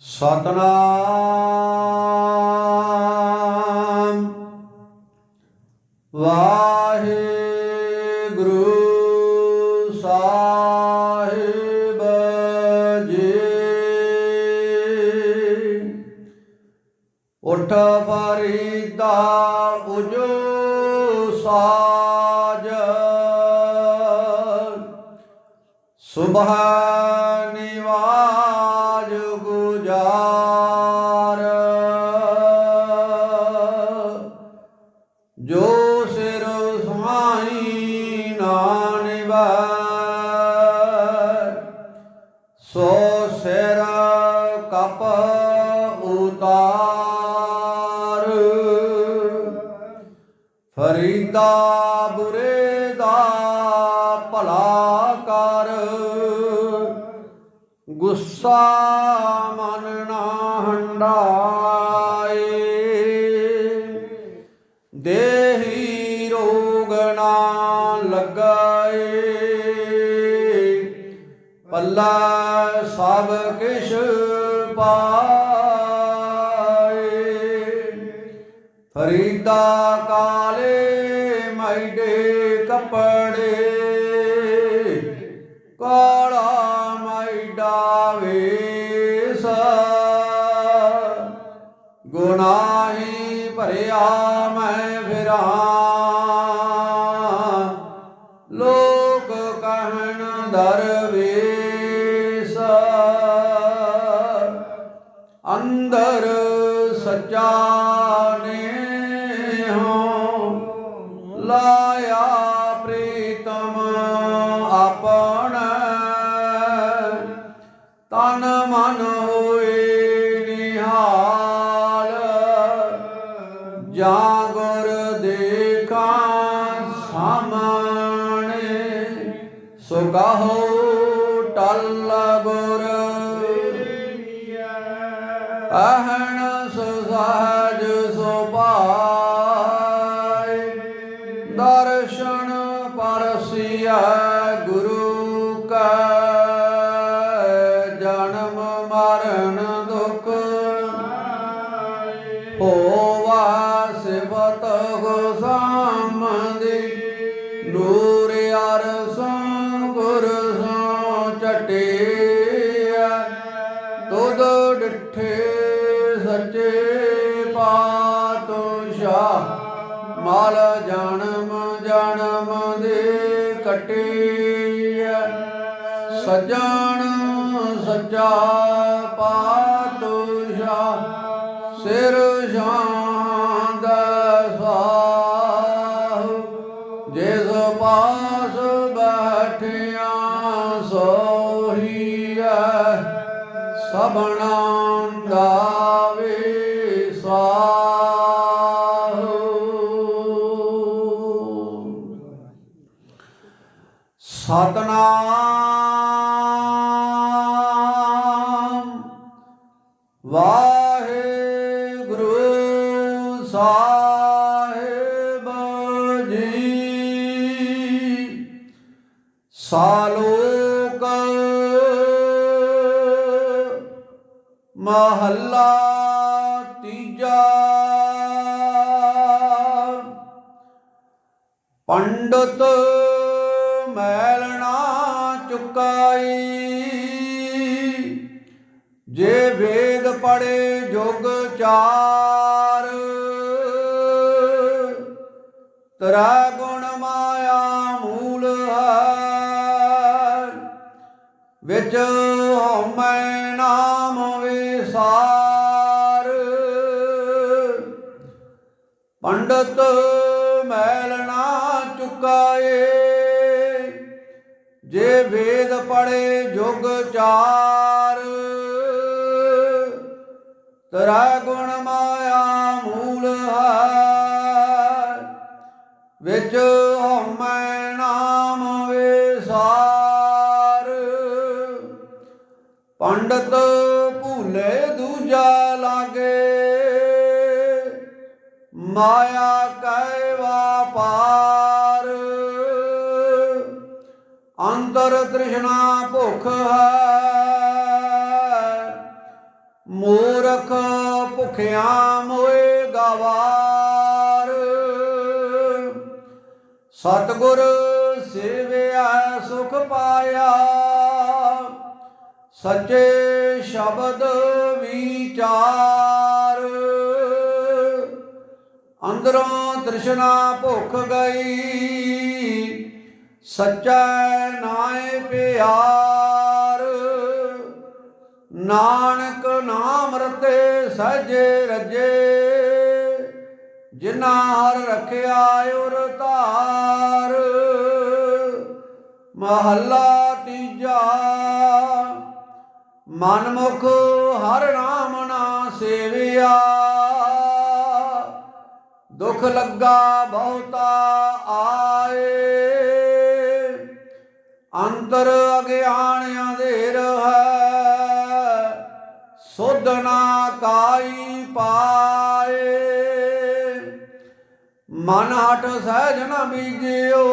ਸਤਨਾਮ। ਵਾਹਿਗੁਰੂ ਸਾਹਿਬ ਜੀ। ਉਠ ਫਰੀਦਾ ਉਜੋ ਸਾਜ। ਸੁਬਹ ਜੋ ਸਿਰ ਸੁਹਾਈ ਨਾ ਨਿਵੈ ਸੋ ਸਿਰ ਕਪ ਉਤਾਰ। ਫਰੀਦਾ ਬੁਰੇ ਦਾ ਭਲਾ ਕਰ। ਗੁੱਸਾ ਮਨ ਨਾ ਹੰਡਾਏ ਰੋਗ ਨਾ ਲਗਾਏ। ਪੱਲਾ ਸਭ ਕਿਛ ਪਾਏ। ਫਰੀਦਾ ਕਾਲੇ ਮੈਡੇ ਕੱਪੜੇ। ਕਾਲਾ ਮੈਡਾ ਵੇਸ ਗੁਨਾਹੀ ਭਰਿਆ ਲੋਕ ਕਹਿਣ ਦਰਵੇਸ ਗੁਰ ਅਹਣ ਸੁਸਾਜ ਸੁਭਾਈ ਦਰਸ਼ਨ ਪਰਸਿਆ ਗੁਰੂ ਕਾ ਜਨਮ ਮਰਨ ਦੁਖ ਸੱਚੇ ਪਾਤਸ਼ਾਹ, ਮਲ ਜਨਮ ਜਨਮ ਦੇ ਕਟਿਆ ਸਜਣ ਸੱਚਾ ਪਾਤਸ਼ਾਹ, ਸਿਰ ਸ਼ਾਂਦ ਸਾਹੁ। ਜਿਸ ਪਾਸ ਬੈਠਿਆ ਸੋਹੀਐ, ਸਭਨਾ ਸਤਨਾਮ। ਵਾਹਿਗੁਰੂ ਸਾਹਿਬ ਜੀ। ਸਾਲੋਕ ਮਹੱਲਾ ਤੀਜਾ। ਪੰਡਤ ਮੈਲਣਾ ਚੁਕਾਈ। ਜੇ ਵੇਦ ਪੜੇ ਜੁਗ ਚਾਰ, ਤਰਾ ਗੁਣ ਮਾਇਆ ਮੂਲ ਹੈ। ਵਿੱਚ ਹਉਮੈ ਨਾਮ ਵਿਸਾਰ। ਪੰਡਤ ਮੈਲਣਾ ਚੁਕਾਏ। ਜੇ ਵੇਦ ਪੜੇ ਜੁਗ ਚਾਰ। ਤਰਾ ਗੁਣ ਮਾਇਆ ਮੂਲ ਹੈ, ਵਿੱਚ ਹਉਮੈ ਨਾਮ ਵਿਸਾਰ। ਪੰਡਤ ਭੂਲੇ ਦੂਜਾ ਲਾਗੇ, ਮਾਇਆ ਕੈ ਤ੍ਰਿਸ਼ਨਾ ਭੁਖ ਹੈ। ਮੂਰਖ ਭੁਖਿਆ ਮੋਏ ਗਵਾਰ। ਸਤਗੁਰ ਸੇਵਿਆ, ਸੁਖ ਪਾਇਆ। ਸੱਚੇ ਸ਼ਬਦ ਵਿਚਾਰ। ਅੰਦਰੋਂ ਤ੍ਰਿਸ਼ਨਾ ਭੁੱਖ ਗਈ। ਸੱਚਾ ਨਾਏ ਪਿਆਰ। ਨਾਨਕ ਨਾਮ ਰਤੇ ਸਜੇ ਰਜੇ। ਜਿਨਾ ਹਰ ਰਖਿਆ ਉਰ ਧਾਰ। ਮਹੱਲਾ ਤੀਜਾ। ਮਨਮੁਖ ਹਰ ਨਾਮ ਨਾ ਸੇਵਿਆ। ਦੁਖ ਲੱਗਾ ਬਹੁਤਾ ਆਏ। ਅੰਤਰ ਅਗਿਆਨ ਅੰਧੇਰ ਹੈ ਸੁਧ ਨਾ ਕਾਈ ਪਾਏ। ਮਨ ਹਟ ਸਹਿਜ ਨ ਬੀਜਿਓ,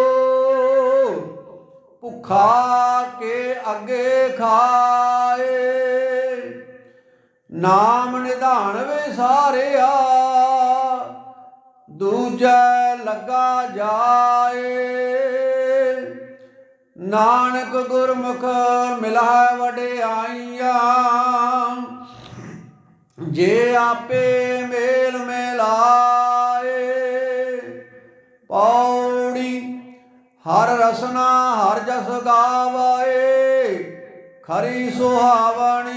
ਭੁਖਾ ਕੇ ਅੱਗੇ ਖਾਏ। ਨਾਮ ਨਿਧਾਨ ਵਿਸਾਰਿਆ ਦੂਜੈ ਲੱਗਾ ਜਾਏ। ਨਾਨਕ ਗੁਰਮੁਖ ਮਿਲਾ ਵਡਿਆਈਆਂ। ਜੇ ਆਪੇ ਮੇਲ ਮਿਲਾਏ, ਪੌੜੀ ਹਰ ਰਸਨਾ ਹਰ ਜਸ ਗਾਵਾਏ, ਖਰੀ ਸੁਹਾਵਣੀ।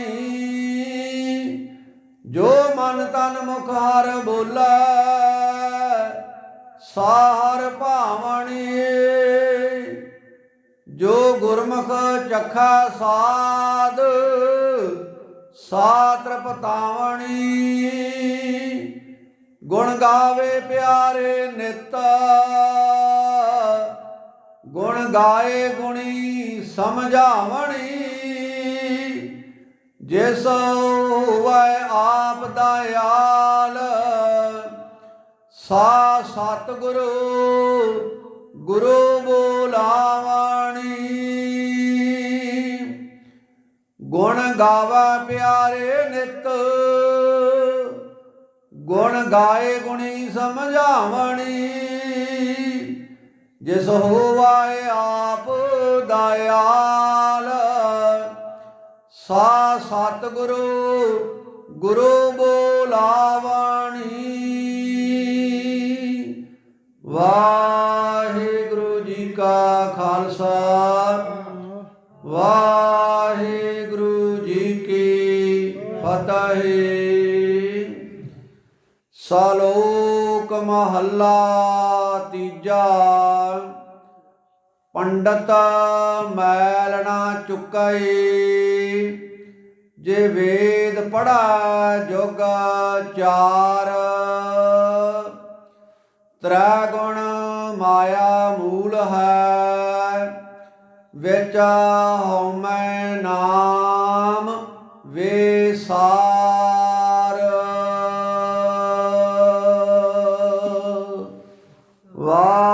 ਜੋ ਮਨ ਤਨ ਮੁਖ ਹਰ ਬੋਲੇ, ਸਾਹਰ ਭਾਵਣੀ ਜੋ ਗੁਰਮੁਖ ਚਖਾ ਸਾਧ ਸਾਤਰ ਪਤਾਵਣੀ ਗੁਣ ਗਾਵੇ ਪਿਆਰੇ ਨਿਤ। ਗੁਣ ਗਾਏ ਗੁਣੀ ਸਮਝਾਵਣੀ। ਜਿਸ ਹੋਵੇ ਆਪ ਦਇਆਲ ਸਾ ਸਤਿਗੁਰੂ, ਗੁਰੂ ਬੋਲਾਵਣੀ ਗਾਵਾ ਪਿਆਰੇ ਨਿਤ। ਗੁਣ ਗਾਏ ਗੁਣੀ ਸਮਝਾਵਣੀ। ਜਿਸ ਹੋਵਾਏ ਆਪ ਦਇਆਲ। ਸਾ ਸਤਿਗੁਰੂ ਗੁਰੂ ਬੋਲਾ ਸਾਲੋਕ ਮਹੱਲਾ ਤੀਜਾ। ਪੰਡਤ ਮੈਲ ਨਾ ਚੁਕਈ, ਜੇ ਵੇਦ ਪੜਾ ਜੁਗ ਚਾਰ। ਤ੍ਰੈ ਗੁਣ ਮਾਇਆ ਮੂਲ ਹੈ, ਵਿੱਚ ਹਉਮੈ ਨਾਮ। ਵਾਹਿਗੁਰੂ